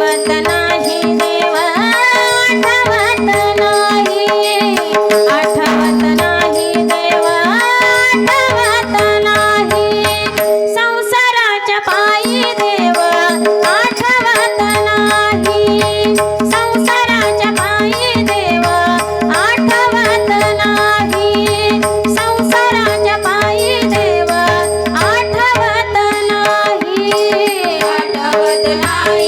वंदना ही देवादना आठ वदना ही देवावदना संसराच्या पाई देव आठ वंदनाही संसराच्या पाई देव आठ वंदना संसराच्या पाई देव आठ वदनाई आठ वदनाई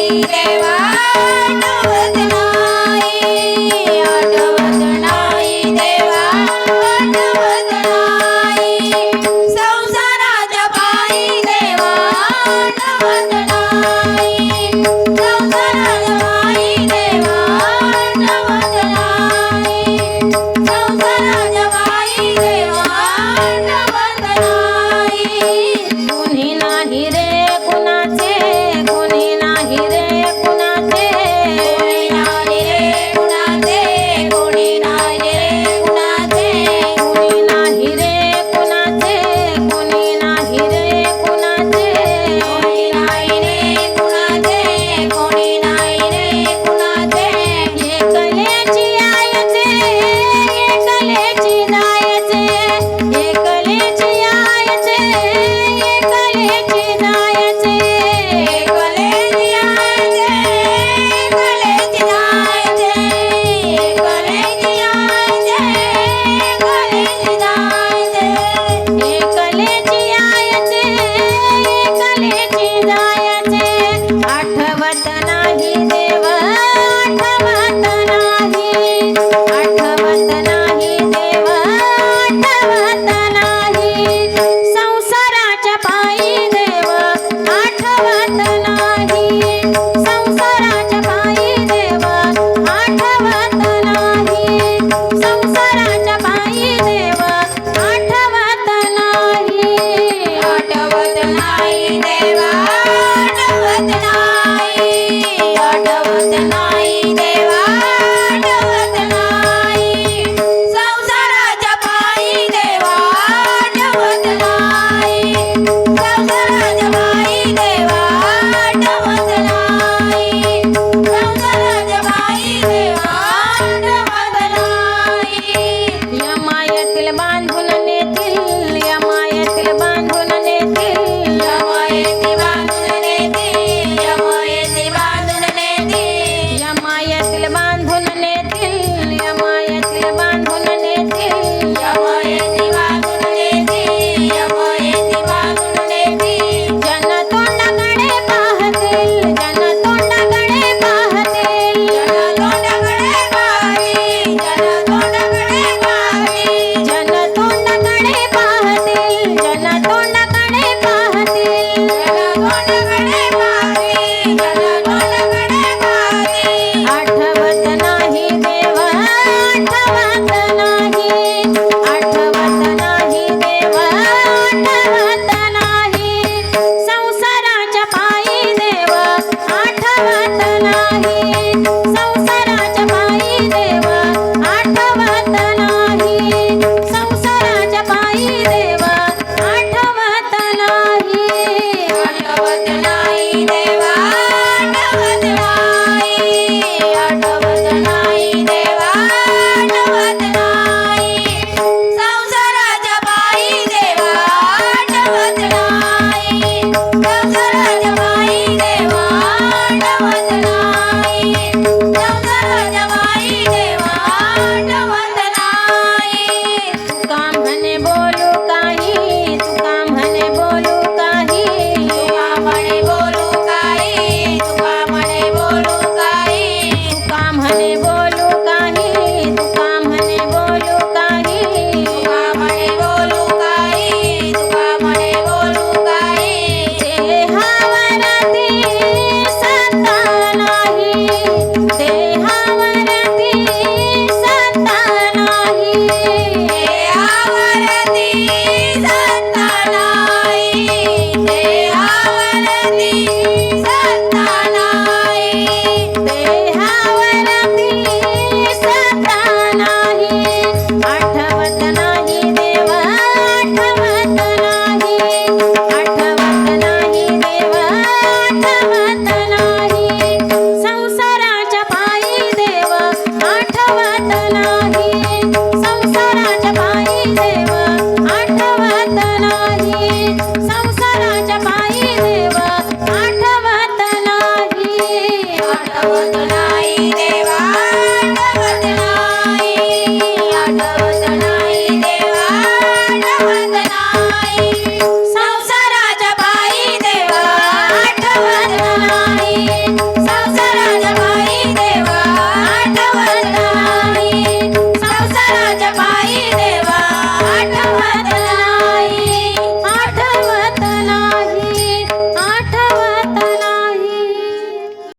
வானத்தில் அமாயத்தில்